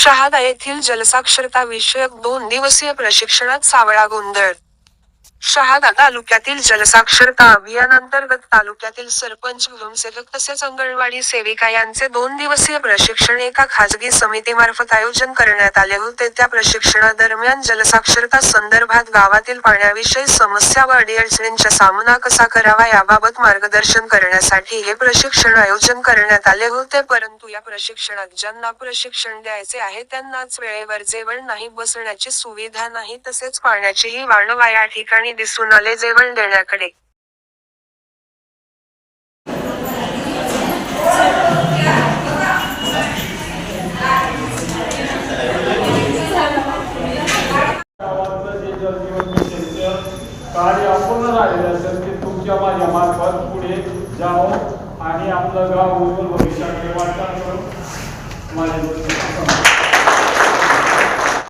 शहादा येथील जलसाक्षरता विषयक दोन दिवसीय प्रशिक्षणात सावळा गोंधळ. शहादा तालुक्यातील जलसाक्षरता अभियानांतर्गत तालुक्यातील सरपंच ग्रामसेवक तसेच अंगणवाडी सेविका यांचे दोन दिवसीय प्रशिक्षण एका खाजगी समितीमार्फत आयोजन करण्यात आले होते. त्या प्रशिक्षणादरम्यान जलसाक्षरता संदर्भात गावातील पाण्याविषयी समस्या व अडीअडचणींचा सामना कसा करावा याबाबत मार्गदर्शन करण्यासाठी हे प्रशिक्षण आयोजन करण्यात आले होते. परंतु या प्रशिक्षणात ज्यांना प्रशिक्षण द्यायचे आहे त्यांनाच वेळेवर जेवण नाही बसण्याची सुविधा नाही तसेच पाण्याचीही वाणवा या ठिकाणी कमी दिसून आले जेवण देण्याकडे. कार्य अपूर्ण राहिलं असेल ते तुमच्या माझ्या मार्फत पुढे जावं आणि आपलं गाव उज्ज्वल भविष्याकडे वाटचाल करून माझ्या